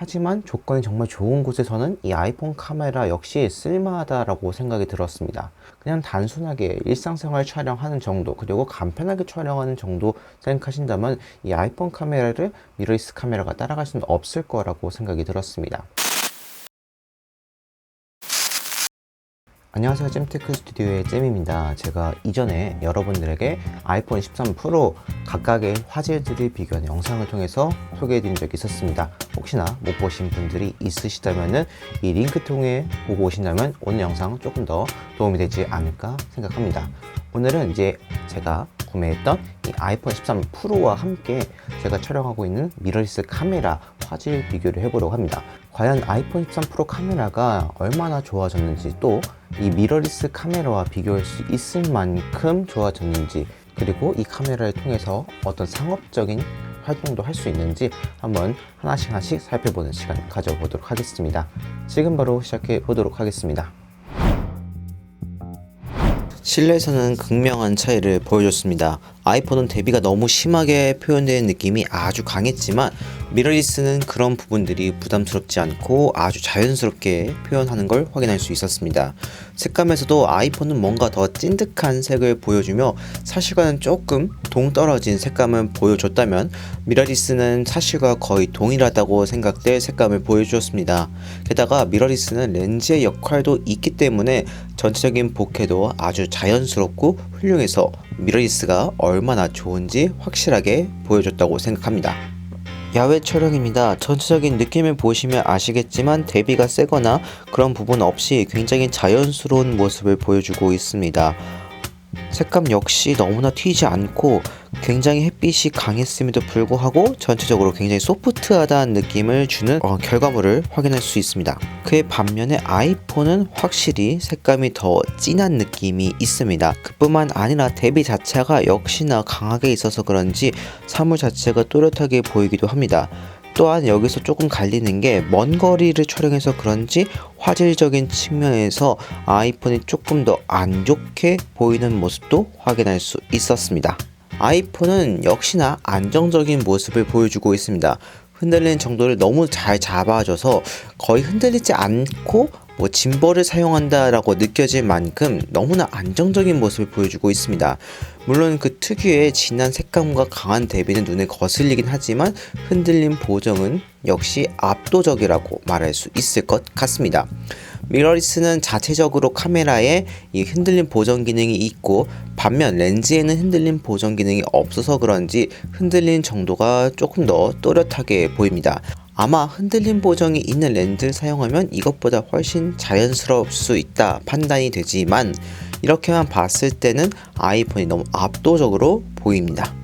하지만 조건이 정말 좋은 곳에서는 이 아이폰 카메라 역시 쓸만하다라고 생각이 들었습니다. 그냥 단순하게 일상생활 촬영하는 정도, 그리고 간편하게 촬영하는 정도 생각하신다면 이 아이폰 카메라를 미러리스 카메라가 따라갈 수는 없을 거라고 생각이 들었습니다. 안녕하세요. 잼테크 스튜디오의 잼입니다. 제가 이전에 여러분들에게 아이폰 13 프로 각각의 화질들을 비교한 영상을 통해서 소개해드린 적이 있었습니다. 혹시나 못 보신 분들이 있으시다면 이 링크 통해 보고 오신다면 오늘 영상 조금 더 도움이 되지 않을까 생각합니다. 오늘은 이제 제가 구매했던 이 아이폰 13 프로와 함께 제가 촬영하고 있는 미러리스 카메라 화질 비교를 해보려고 합니다. 과연 아이폰 13 프로 카메라가 얼마나 좋아졌는지 또 이 미러리스 카메라와 비교할 수 있을 만큼 좋아졌는지 그리고 이 카메라를 통해서 어떤 상업적인 활동도 할 수 있는지 한번 하나씩 하나씩 살펴보는 시간 가져보도록 하겠습니다. 지금 바로 시작해 보도록 하겠습니다. 실내에서는 극명한 차이를 보여줬습니다. 아이폰은 대비가 너무 심하게 표현되는 느낌이 아주 강했지만 미러리스는 그런 부분들이 부담스럽지 않고 아주 자연스럽게 표현하는 걸 확인할 수 있었습니다. 색감에서도 아이폰은 뭔가 더 찐득한 색을 보여주며 사실과는 조금 동떨어진 색감을 보여줬다면 미러리스는 사실과 거의 동일하다고 생각될 색감을 보여주었습니다. 게다가 미러리스는 렌즈의 역할도 있기 때문에 전체적인 보케도 아주 자연스럽고 훌륭해서 미러리스가 얼마나 좋은지 확실하게 보여줬다고 생각합니다. 야외 촬영입니다. 전체적인 느낌을 보시면 아시겠지만 대비가 세거나 그런 부분 없이 굉장히 자연스러운 모습을 보여주고 있습니다. 색감 역시 너무나 튀지 않고 굉장히 햇빛이 강했음에도 불구하고 전체적으로 굉장히 소프트하다는 느낌을 주는 어, 결과물을 확인할 수 있습니다. 그의 반면에 아이폰은 확실히 색감이 더 진한 느낌이 있습니다. 그뿐만 아니라 대비 자체가 역시나 강하게 있어서 그런지 사물 자체가 또렷하게 보이기도 합니다. 또한 여기서 조금 갈리는 게 먼 거리를 촬영해서 그런지 화질적인 측면에서 아이폰이 조금 더 안 좋게 보이는 모습도 확인할 수 있었습니다. 아이폰은 역시나 안정적인 모습을 보여주고 있습니다. 흔들리는 정도를 너무 잘 잡아줘서 거의 흔들리지 않고 뭐 짐벌을 사용한다라고 느껴질 만큼 너무나 안정적인 모습을 보여주고 있습니다. 물론 그 특유의 진한 색감과 강한 대비는 눈에 거슬리긴 하지만 흔들림 보정은 역시 압도적이라고 말할 수 있을 것 같습니다. 미러리스는 자체적으로 카메라에 이 흔들림 보정 기능이 있고 반면 렌즈에는 흔들림 보정 기능이 없어서 그런지 흔들린 정도가 조금 더 또렷하게 보입니다. 아마 흔들림 보정이 있는 렌즈를 사용하면 이것보다 훨씬 자연스러울 수 있다 판단이 되지만 이렇게만 봤을 때는 아이폰이 너무 압도적으로 보입니다.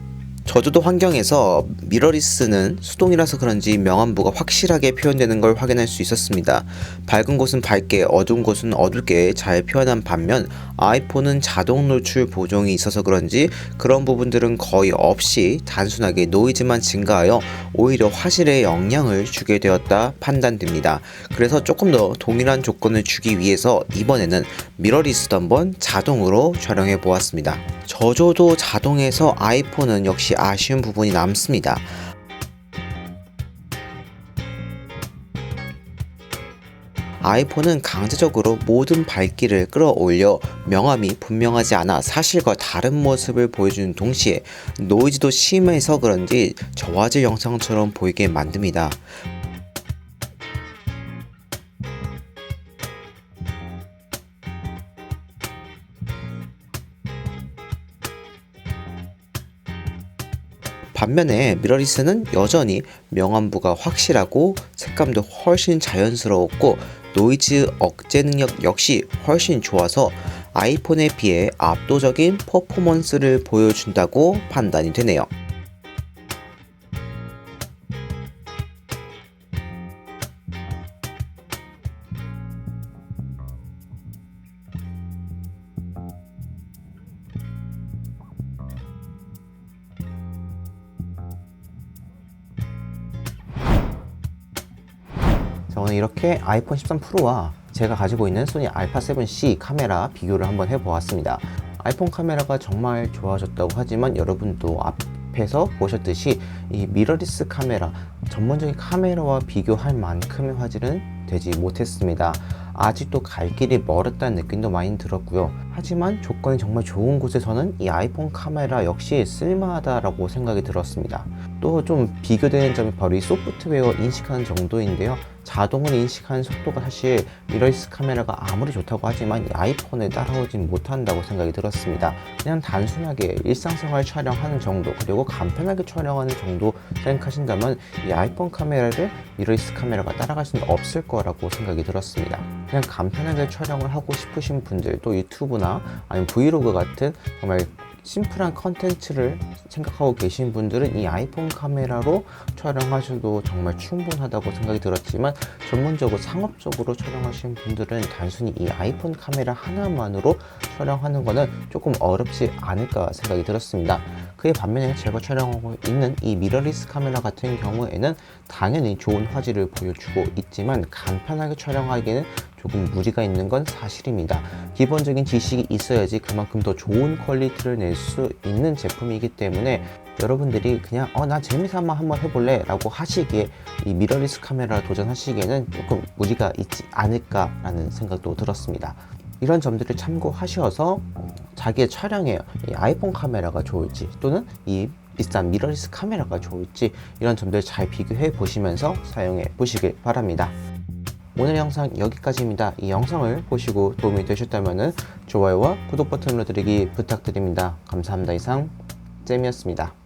저조도 환경에서 미러리스는 수동이라서 그런지 명암부가 확실하게 표현되는 걸 확인할 수 있었습니다. 밝은 곳은 밝게, 어두운 곳은 어둡게 잘 표현한 반면 아이폰은 자동 노출 보정이 있어서 그런지 그런 부분들은 거의 없이 단순하게 노이즈만 증가하여 오히려 화질에 영향을 주게 되었다 판단됩니다. 그래서 조금 더 동일한 조건을 주기 위해서 이번에는 미러리스도 한번 자동으로 촬영해 보았습니다. 저조도 자동에서 아이폰은 역시 아쉬운 부분이 남습니다. 아이폰은 강제적으로 모든 밝기를 끌어올려 명암이 분명하지 않아 사실과 다른 모습을 보여주는 동시에 노이즈도 심해서 그런지 저화질 영상처럼 보이게 만듭니다. 반면에 미러리스는 여전히 명암부가 확실하고 색감도 훨씬 자연스러웠고 노이즈 억제 능력 역시 훨씬 좋아서 아이폰에 비해 압도적인 퍼포먼스를 보여준다고 판단이 되네요. 저는 이렇게 아이폰 13 프로와 제가 가지고 있는 소니 알파 7C 카메라 비교를 한번 해보았습니다. 아이폰 카메라가 정말 좋아졌다고 하지만 여러분도 앞 앞에서 보셨듯이 이 미러리스 카메라 전문적인 카메라와 비교할 만큼의 화질은 되지 못했습니다. 아직도 갈 길이 멀었다는 느낌도 많이 들었고요. 하지만 조건이 정말 좋은 곳에서는 이 아이폰 카메라 역시 쓸만하다라고 생각이 들었습니다. 또 좀 비교되는 점이 바로 이 소프트웨어 인식하는 정도인데요. 자동을 인식하는 속도가 사실 미러리스 카메라가 아무리 좋다고 하지만 이 아이폰에 따라오진 못한다고 생각이 들었습니다. 그냥 단순하게 일상생활 촬영하는 정도 그리고 간편하게 촬영하는 정도 생각하신다면 이 아이폰 카메라를 미러리스 카메라가 따라갈 수는 없을 거라고 생각이 들었습니다. 그냥 간편하게 촬영을 하고 싶으신 분들 또 유튜브나 아니면 브이로그 같은 정말 심플한 컨텐츠를 생각하고 계신 분들은 이 아이폰 카메라로 촬영하셔도 정말 충분하다고 생각이 들었지만 전문적으로 상업적으로 촬영하시는 분들은 단순히 이 아이폰 카메라 하나만으로 촬영하는 거는 조금 어렵지 않을까 생각이 들었습니다. 그에 반면에 제가 촬영하고 있는 이 미러리스 카메라 같은 경우에는 당연히 좋은 화질을 보여주고 있지만 간편하게 촬영하기에는 조금 무리가 있는 건 사실입니다. 기본적인 지식이 있어야지 그만큼 더 좋은 퀄리티를 낼 수 있는 제품이기 때문에 여러분들이 그냥 어 나 재미삼아 한번 해볼래 라고 하시기에 이 미러리스 카메라 도전하시기에는 조금 무리가 있지 않을까라는 생각도 들었습니다. 이런 점들을 참고하셔서 자기의 촬영에 이 아이폰 카메라가 좋을지 또는 이 비싼 미러리스 카메라가 좋을지 이런 점들 잘 비교해 보시면서 사용해 보시길 바랍니다. 오늘 영상 여기까지입니다. 이 영상을 보시고 도움이 되셨다면 좋아요와 구독 버튼 눌러드리기 부탁드립니다. 감사합니다. 이상 잼이었습니다.